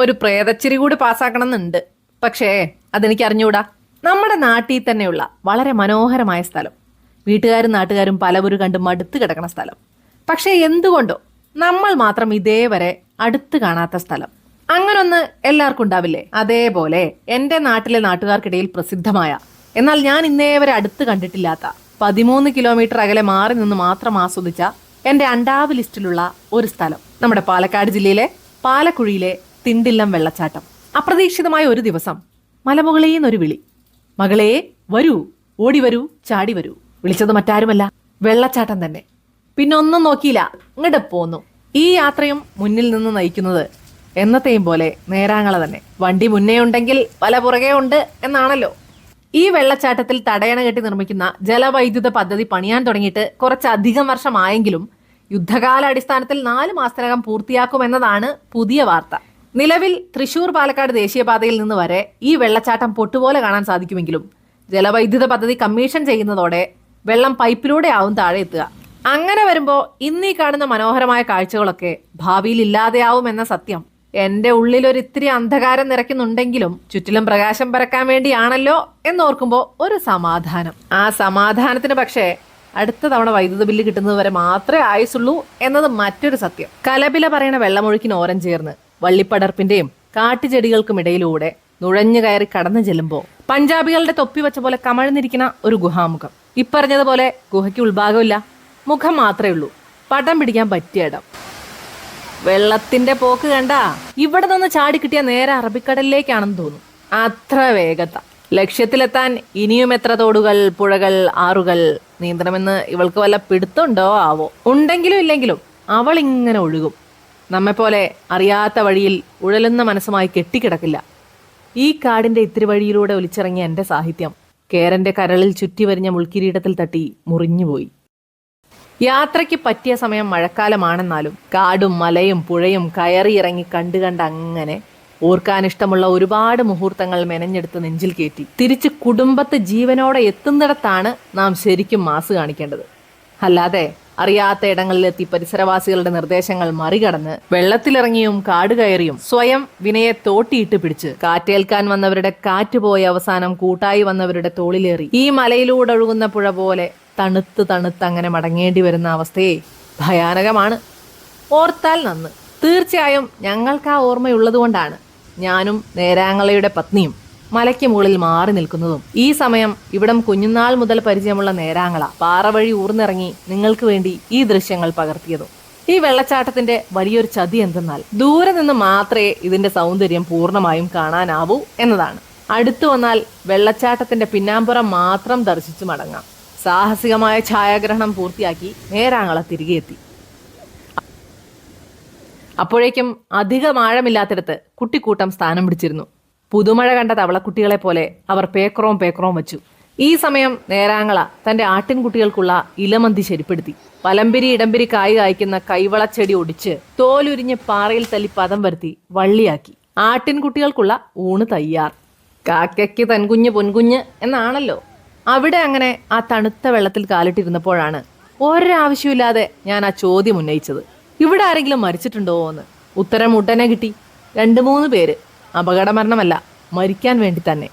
ഒരു പ്രേതച്ചിരി കൂടി പാസ്സാക്കണം എന്നുണ്ട് പക്ഷേ അതെനിക്ക് അറിഞ്ഞുകൂടാ നമ്മുടെ നാട്ടിൽ തന്നെയുള്ള വളരെ മനോഹരമായ സ്ഥലം. വീട്ടുകാരും നാട്ടുകാരും പലവരും കണ്ട് മടുത്ത് കിടക്കുന്ന സ്ഥലം. പക്ഷേ എന്തുകൊണ്ടോ നമ്മൾ മാത്രം ഇതേവരെ അടുത്ത് കാണാത്ത സ്ഥലം. അങ്ങനൊന്ന് എല്ലാവർക്കും ഉണ്ടാവില്ലേ? അതേപോലെ എന്റെ നാട്ടിലെ നാട്ടുകാർക്കിടയിൽ പ്രസിദ്ധമായ എന്നാൽ ഞാൻ ഇന്നേവരെ അടുത്ത് കണ്ടിട്ടില്ലാത്ത പതിമൂന്ന് കിലോമീറ്റർ അകലെ മാറി നിന്ന് മാത്രം ആസ്വദിച്ച എന്റെ അണ്ടാവ് ലിസ്റ്റിലുള്ള ഒരു സ്ഥലം നമ്മുടെ പാലക്കാട് ജില്ലയിലെ പാലക്കുഴിയിലെ തിണ്ടില്ലം വെള്ളച്ചാട്ടം. അപ്രതീക്ഷിതമായ ഒരു ദിവസം മലമുകളിൽ നിന്നൊരു വിളി. മകളെ വരൂ ഓടി വരൂ ചാടി വരൂ വിളിച്ചത് മറ്റാരുമല്ല വെള്ളച്ചാട്ടം തന്നെ. പിന്നെ ഒന്നും നോക്കിയില്ല ഇങ്ങോട്ട് പോന്നു. ഈ യാത്രയും മുന്നിൽ നിന്ന് നയിക്കുന്നത് എന്നത്തെയും പോലെ നേരാങ്ങള തന്നെ. വണ്ടി മുന്നേ ഉണ്ടെങ്കിൽ പല പുറകെ ഉണ്ട് എന്നാണല്ലോ. ഈ വെള്ളച്ചാട്ടത്തിൽ തടയണ കെട്ടി നിർമ്മിക്കുന്ന ജലവൈദ്യുത പദ്ധതി പണിയാൻ തുടങ്ങിയിട്ട് കുറച്ചധികം വർഷമായെങ്കിലും യുദ്ധകാല അടിസ്ഥാനത്തിൽ നാല് മാസത്തിനകം പൂർത്തിയാക്കുമെന്നതാണ് പുതിയ വാർത്ത. നിലവിൽ തൃശൂർ പാലക്കാട് ദേശീയപാതയിൽ നിന്ന് വരെ ഈ വെള്ളച്ചാട്ടം പൊട്ടുപോലെ കാണാൻ സാധിക്കുമെങ്കിലും ജലവൈദ്യുത പദ്ധതി കമ്മീഷൻ ചെയ്യുന്നതോടെ വെള്ളം പൈപ്പിലൂടെ ആവും താഴെ എത്തുക. അങ്ങനെ വരുമ്പോൾ ഇന്നീ കാണുന്ന മനോഹരമായ കാഴ്ചകളൊക്കെ ഭാവിയിൽ ഇല്ലാതെയാവും എന്ന സത്യം എന്റെ ഉള്ളിൽ ഒരു ഇത്തിരി അന്ധകാരം നിറയ്ക്കുന്നുണ്ടെങ്കിലും ചുറ്റിലും പ്രകാശം പരക്കാൻ വേണ്ടിയാണല്ലോ എന്നോർക്കുമ്പോൾ ഒരു സമാധാനം. ആ സമാധാനത്തിന് പക്ഷേ അടുത്ത തവണ വൈദ്യുത ബില്ല് കിട്ടുന്നത് വരെ മാത്രമേ ആയുസുള്ളൂ എന്നത് മറ്റൊരു സത്യം. കലബില പറയുന്ന വെള്ളമൊഴുക്കിന് ഓരം ചേർന്ന് വള്ളിപ്പടർപ്പിന്റെയും കാട്ടുചെടികൾക്കും ഇടയിലൂടെ നുഴഞ്ഞു കയറി കടന്നു ചെല്ലുമ്പോൾ പഞ്ചാബികളുടെ തൊപ്പി വെച്ച പോലെ കമഴ്ന്നിരിക്കുന്ന ഒരു ഗുഹാമുഖം. ഇപ്പറഞ്ഞതുപോലെ ഗുഹയ്ക്ക് ഉൾഭാഗമില്ല. മുഖം മാത്രമേ ഉള്ളൂ. പടം പിടിക്കാൻ പറ്റിയ ഇടം. വെള്ളത്തിന്റെ പോക്ക് കണ്ട ഇവിടെ നിന്ന് ചാടി കിട്ടിയ നേരെ അറബിക്കടലിലേക്കാണെന്ന് തോന്നുന്നു അത്ര വേഗത. ലക്ഷ്യത്തിലെത്താൻ ഇനിയും എത്ര തോടുകൾ പുഴകൾ ആറുകൾ നീന്തണമെന്ന് ഇവൾക്ക് വല്ല പിടുത്തുണ്ടോ ആവോ? ഉണ്ടെങ്കിലും ഇല്ലെങ്കിലും അവൾ ഇങ്ങനെ ഒഴുകും. നമ്മെപ്പോലെ അറിയാത്ത വഴിയിൽ ഉഴലുന്ന മനസ്സുമായി കെട്ടിക്കിടക്കില്ല. ഈ കാടിന്റെ ഇത്തിരി വഴിയിലൂടെ ഒലിച്ചിറങ്ങിയ എന്റെ സാഹിത്യം കേരന്റെ കരളിൽ ചുറ്റി വരിഞ്ഞ മുൾക്കിരീടത്തിൽ തട്ടി മുറിഞ്ഞുപോയി. യാത്രയ്ക്ക് പറ്റിയ സമയം മഴക്കാലമാണെന്നാലും കാടും മലയും പുഴയും കയറിയിറങ്ങി കണ്ടു കണ്ട് അങ്ങനെ ഓർക്കാൻ ഇഷ്ടമുള്ള ഒരുപാട് മുഹൂർത്തങ്ങൾ മെനഞ്ഞെടുത്ത് നെഞ്ചിൽ കയറ്റി തിരിച്ച് കുടുംബത്ത് ജീവനോടെ എത്തുന്നിടത്താണ് നാം ശരിക്കും മാസ് കാണിക്കേണ്ടത്. അല്ലാതെ അറിയാത്ത ഇടങ്ങളിലെത്തി പരിസരവാസികളുടെ നിർദ്ദേശങ്ങൾ മറികടന്ന് വെള്ളത്തിലിറങ്ങിയും കാട് കയറിയും സ്വയം വിനയെ തോട്ടിയിട്ട് പിടിച്ച് കാറ്റേൽക്കാൻ വന്നവരുടെ കാറ്റ് പോയ അവസാനം കൂട്ടായി വന്നവരുടെ തോളിലേറി. ഈ മലയിലൂടെ ഒഴുകുന്ന പുഴ പോലെ തണുത്ത് തണുത്ത് അങ്ങനെ മടങ്ങേണ്ടി വരുന്ന അവസ്ഥയെ ഭയാനകമാണ്. ഓർത്താൽ നന്ന്. തീർച്ചയായും ഞങ്ങൾക്ക് ആ ഓർമ്മയുള്ളതുകൊണ്ടാണ് ഞാനും നേരാങ്ങളയുടെ പത്നിയും മലയ്ക്ക് മുകളിൽ മാറി നിൽക്കുന്നതും. ഈ സമയം ഇവിടം കുഞ്ഞുനാൾ മുതൽ പരിചയമുള്ള നേരാങ്ങള. പാറ വഴി ഊർന്നിറങ്ങി നിങ്ങൾക്ക് വേണ്ടി ഈ ദൃശ്യങ്ങൾ പകർത്തിയതും. ഈ വെള്ളച്ചാട്ടത്തിന്റെ വലിയൊരു ചതി എന്തെന്നാൽ ദൂരെ നിന്ന് മാത്രമേ ഇതിന്റെ സൗന്ദര്യം പൂർണമായും കാണാനാവൂ എന്നതാണ്. അടുത്തു വന്നാൽ വെള്ളച്ചാട്ടത്തിന്റെ പിന്നാമ്പുറം മാത്രം ദർശിച്ചു മടങ്ങാം. സാഹസികമായ ഛായാഗ്രഹണം പൂർത്തിയാക്കി നേരാങ്ങള തിരികെ എത്തി. അപ്പോഴേക്കും അധികം ആഴമില്ലാത്തിടത്ത് കുട്ടിക്കൂട്ടം സ്ഥാനം പിടിച്ചിരുന്നു. പുതുമഴ കണ്ട തവളക്കുട്ടികളെ പോലെ അവർ പേക്രോം പേക്രോം വച്ചു. ഈ സമയം നേരാങ്ങള തന്റെ ആട്ടിൻകുട്ടികൾക്കുള്ള ഇലമന്തി ശരിപ്പെടുത്തി. പലമ്പിരി ഇടമ്പിരി കായ് കായ്ക്കുന്ന കൈവളച്ചെടി ഒടിച്ച് തോലുരിഞ്ഞ് പാറയിൽ തല്ലി പദം വരുത്തി വള്ളിയാക്കി. ആട്ടിൻകുട്ടികൾക്കുള്ള ഊണ് തയ്യാർ. കാക്കയ്ക്ക് തൻകുഞ്ഞ് പൊൻകുഞ്ഞ് എന്നാണല്ലോ. അവിടെ അങ്ങനെ ആ തണുത്ത വെള്ളത്തിൽ കാലിട്ടിരുന്നപ്പോഴാണ് ഒരാവശ്യമില്ലാതെ ഞാൻ ആ ചോദ്യം ഉന്നയിച്ചത്. ഇവിടെ ആരെങ്കിലും മരിച്ചിട്ടുണ്ടോ എന്ന് ഉത്തരം ഉടനെ കിട്ടി. രണ്ട് മൂന്ന് പേര്. അപകടമരണമല്ല മരിക്കാൻ വേണ്ടി തന്നെ.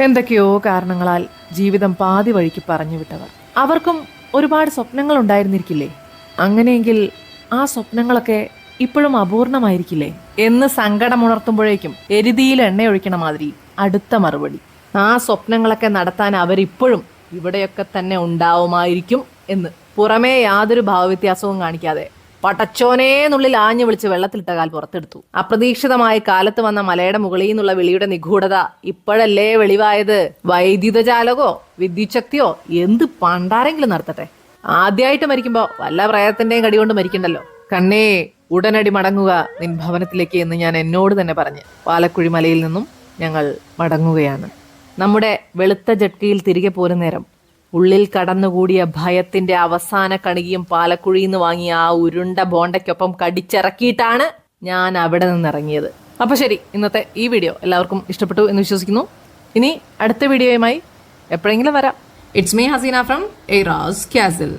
എന്തൊക്കെയോ കാരണങ്ങളാൽ ജീവിതം പാതി വഴിക്ക് പറഞ്ഞു വിട്ടവർ. അവർക്കും ഒരുപാട് സ്വപ്നങ്ങൾ ഉണ്ടായിരുന്നിരിക്കില്ലേ? അങ്ങനെയെങ്കിൽ ആ സ്വപ്നങ്ങളൊക്കെ ഇപ്പോഴും അപൂർണമായിരിക്കില്ലേ? എന്ന് സങ്കടമുണർത്തുമ്പോഴേക്കും എരുതിയിൽ എണ്ണയൊഴിക്കണ മാതിരി അടുത്ത മറുപടി. ആ സ്വപ്നങ്ങളൊക്കെ നടത്താൻ അവരിപ്പോഴും ഇവിടെയൊക്കെ തന്നെ ഉണ്ടാവുമായിരിക്കും എന്ന്. പുറമേ യാതൊരു ഭാവവ്യത്യാസവും കാണിക്കാതെ പടച്ചോനേന്നുള്ളിൽ ആഞ്ഞു വിളിച്ച് വെള്ളത്തിലിട്ട കാൽ പുറത്തെടുത്തു. അപ്രതീക്ഷിതമായ കാലത്ത് വന്ന മലയുടെ മുകളിൽ നിന്നുള്ള വിളിയുടെ നിഗൂഢത ഇപ്പോഴല്ലേ വെളിവായത്? വൈദ്യുതജാലകോ വിദ്യുച്ഛക്തിയോ എന്ത് പണ്ടാരെങ്കിലും നടത്തട്ടെ? ആദ്യമായിട്ട് മരിക്കുമ്പോ വല്ല പ്രയത്തിന്റെയും കടി കൊണ്ട് മരിക്കണ്ടല്ലോ. കണ്ണേ ഉടനടി മടങ്ങുക നിൻ ഭവനത്തിലേക്ക് എന്ന് ഞാൻ എന്നോട് തന്നെ പറഞ്ഞ് പാലക്കുഴി മലയിൽ നിന്നും ഞങ്ങൾ മടങ്ങുകയാണ്. നമ്മുടെ വെളുത്ത ജട്കയിൽ തിരികെ പോരുന്ന നേരം ഉള്ളിൽ കടന്നുകൂടിയ ഭയത്തിന്റെ അവസാന കണികയും പാലക്കുഴിയിൽ നിന്ന് വാങ്ങിയ ആ ഉരുണ്ട ബോണ്ടയ്ക്കൊപ്പം കടിച്ചിറക്കിയിട്ടാണ് ഞാൻ അവിടെ നിന്നിറങ്ങിയത്. അപ്പൊ ശരി ഇന്നത്തെ ഈ വീഡിയോ എല്ലാവർക്കും ഇഷ്ടപ്പെട്ടു എന്ന് വിശ്വസിക്കുന്നു. ഇനി അടുത്ത വീഡിയോയുമായി എപ്പോഴെങ്കിലും വരാം. It's me Haseena from eras castle